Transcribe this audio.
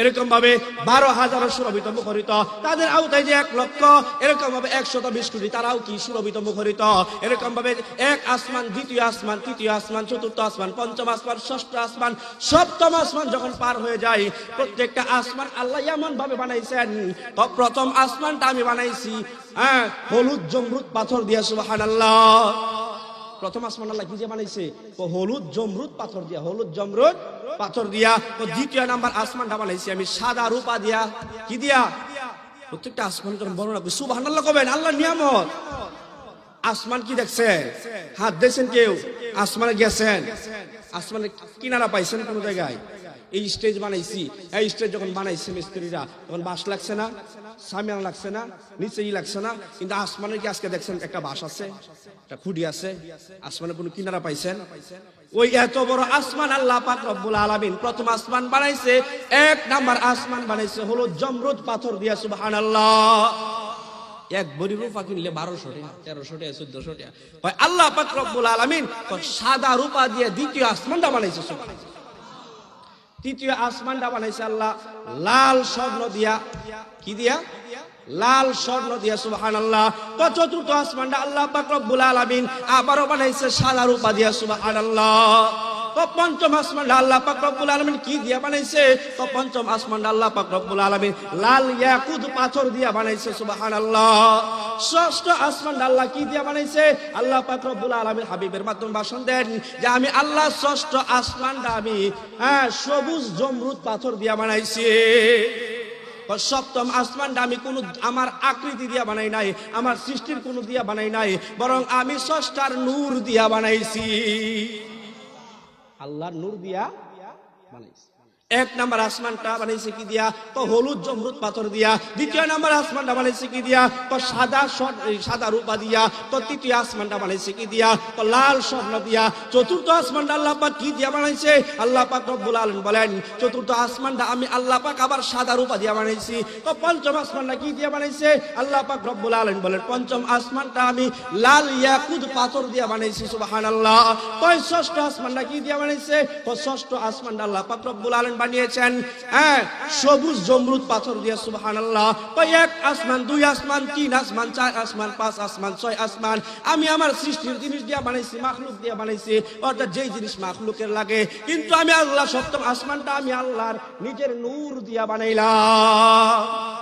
এরকম ভাবে বারো হাজার সুরভিত মুখরিত। তাদের আওতায় যে এক লক্ষ এরকম ভাবে একশত বিশ কোটি, তারাও কি সুরভিত মুখরিত? এরকম ভাবে এক আসমান, দ্বিতীয় আসমান, তৃতীয় আসমান, চতুর্থ আসমান, পঞ্চম আসমান, ষষ্ঠ আসমান, সপ্তম আসমান যখন পার হয়ে যায়, প্রত্যেকটা আসমান আল্লাহ এমন ভাবে বানাইছেন প্রথম আসমানটা আমি বানাইছি হ্যাঁ হলুদ, জমরুদ, পাথর দিয়ে সুবাহান আল্লাহ প্রথম আসমান আল্লাহ কি যে বানাইছে? ও হলুদ জমরুদ পাথর দিয়া, হলুদ জমরুদ পাথর দিয়া। ও দ্বিতীয় নাম্বার আসমানটা বানাইছি, আমি সাদা রূপা দিয়া। কি দিয়া? প্রত্যেকটা আসমান যখন বর্ণনা করি সুবাহ আল্লাহ কবেন আল্লাহ নিয়ামত। আসমান কি দেখছে? হাত দেখছেন কেউ? আসমানে গেছেন? আসমানে কিনারা পাইছেন কোন জায়গায়? এই স্টেজ বানাইছি। এই স্টেজ যখন বানাইছে মিস্ত্রিরা, তখন বাস লাগছে না, সামিয়ান লাগছে না নিচেই লাগছে না। কিন্তু আসমানে কি আজকে দেখছেন একটা বাস আছে, একটা খুঁটি আছে আসমানে কোনো কিনারা পাইছেন? ওই এত বড় আসমান আল্লাহ পাক রব্বুল আলামিন প্রথম আসমান বানাইছে, এক নাম্বার আসমান বানাইছে হলো জমরুদ পাথর দিয়া, সুবহানাল্লাহ। এক বড়ি রূপা কিনলে বারোশো টাকা, তেরোশো টাকা, চোদ্দশো টাকা। আল্লাহ পাক রব্বুল আলামিন সাদা রূপা দিয়ে দ্বিতীয় আসমানটা বানাইছে, সুবহানাল্লাহ। তৃতীয় আসমানটা বানাইছে আল্লাহ। লাল স্বর্ণ দিয়া। কি দিয়া? লাল স্বর্ণ দিয়া সুবাহান আল্লাহ তো চতুর্থ আসমানটা আল্লাহ পাক রব্বুল আলামিন আবারও বানাইছে সাদা রূপা দিয়া সুবাহান আল্লাহ তো পঞ্চম আসমানটা আল্লাহ পাক রব্বুল আলামিন কি দিয়া বানাইছে? তো পঞ্চম আসমানটা আল্লাহ পাক রব্বুল আলামিন লাল ইয়াকুত পাথর দিয়া বানাইছে, সুবহানাল্লাহ। ষষ্ঠ আসমানটা আল্লাহ কি দিয়া বানাইছে? আল্লাহ পাক রব্বুল আলামিন হাবিবের মাধ্যমে ভাষণ দেন যে আমি আল্লাহ ষষ্ঠ আসমানটা আমি হ্যাঁ সবুজ জমরুদ পাথর দিয়া বানাইছি। সপ্তম আসমানটা আমি কোন, আমার আকৃতি দিয়া বানাই নাই, আমার সৃষ্টির কোন দিয়া বানাই নাই, বরং আমি ষষ্ঠার নূর দিয়া বানাইছি। আল্লাহর নূর দিয়া বানাইছে। এক নাম্বার আসমানটা বানাইছে কি দিয়া? তো হলুদ জমরুদ পাথর দিয়া। দ্বিতীয় নাম্বার আসমানটা বানাইছে কি দিয়া? তো সাদা সাদা রূপা দিয়া। তো তৃতীয় আসমানটা বানাইছে কি দিয়া? তো লাল স্বর্ণ দিয়া। চতুর্থ আসমানটা আল্লাহ পাক কি দিয়া বানাইছে? আল্লাহ পাক রব্বুল আলামিন বলেন, চতুর্থ আসমানটা আমি আল্লাহ পাক আবার সাদা রূপা দিয়া বানাইছি। তো পঞ্চম আসমানটা কি দিয়া বানাইছে? আল্লাহ পাক রব্বুল আলামিন বলেন, পঞ্চম আসমানটা আমি লাল ইয়াকুত পাথর দিয়া বানাইছি, সুবহানাল্লাহ। তো ষষ্ঠ আসমানটা কি দিয়া বানাইছে? তো ষষ্ঠ আসমানটা আল্লাহ পাক রব্বুল আলামিন বানিয়েছেন। হ্যাঁ সবুজ জমরুদ পাথর দিয়ে, সুবহানাল্লাহ। আল্লাহ এক আসমান, দুই আসমান, তিন আসমান, চার আসমান, পাঁচ আসমান, ছয় আসমান। আমি আমার সৃষ্টির জিনিস দিয়ে বানাইছি, মাখলুক দিয়ে বানাইছি। অর্থাৎ যেই জিনিস মাখলুকের লাগে। কিন্তু আমি আল্লাহ সপ্তম আসমানটা আমি আল্লাহর নিজের নূর দিয়া বানাইলাম।